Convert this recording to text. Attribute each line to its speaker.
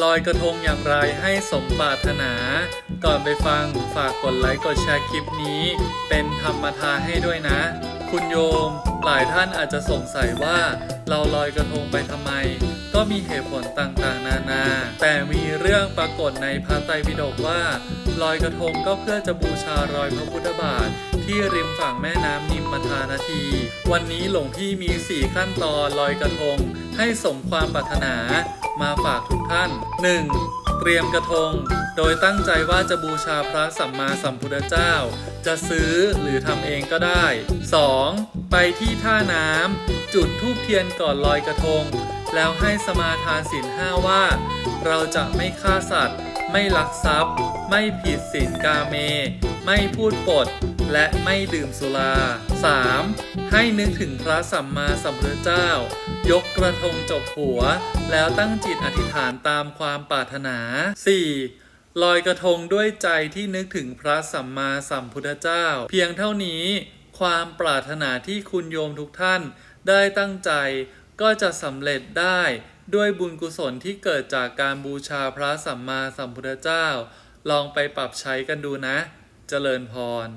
Speaker 1: ลอยกระทงอย่างไรให้สมปรารถนา ก่อนไปฟังฝากกดไลค์กดแชร์คลิปนี้ เป็นธรรมทานให้ด้วยนะ คุณโยม หลายท่านอาจจะสงสัยว่า เราลอยกระทงไปทำไม ก็มีเหตุผลต่างๆ นานา แต่มีเรื่องปรากฏในพระไตรปิฎกว่า ลอยกระทงก็เพื่อจะบูชารอยพระพุทธบาทที่ริมฝั่งแม่น้ำ มมทานาที วันนี้หลวงพี่มี 4 ขั้นตอนลอยกระทง ให้สมความปรารถนามาฝากทุกท่าน 1. เตรียมกระทง โดยตั้งใจว่าจะบูชาพระสัมมาสัมพุทธเจ้า จะซื้อหรือทำเองก็ได้ 2. ไปที่ท่าน้ำจุดธูปเทียนก่อนลอยกระทง แล้วให้สมาทานศีลห้าว่า เราจะไม่ฆ่าสัตว์ ไม่ลักทรัพย์ ไม่ผิดศีลกาเม ไม่พูดปด และไม่ดื่มสุรา 3. ให้นึกถึงพระสัมมาสัมพุทธเจ้า ยกกระทงจบหัว แล้วตั้งจิตอธิษฐานตามความปรารถนา 4. ลอยกระทงด้วยใจที่นึกถึงพระสัมมาสัมพุทธเจ้า เพียงเท่านี้ความปรารถนาที่คุณโยมทุกท่านได้ตั้งใจ ก็จะสำเร็จได้ด้วยบุญกุศลที่เกิดจากการบูชาพระสัมมาสัมพุทธเจ้า ลองไปปรับใช้กันดูนะ เจริญพร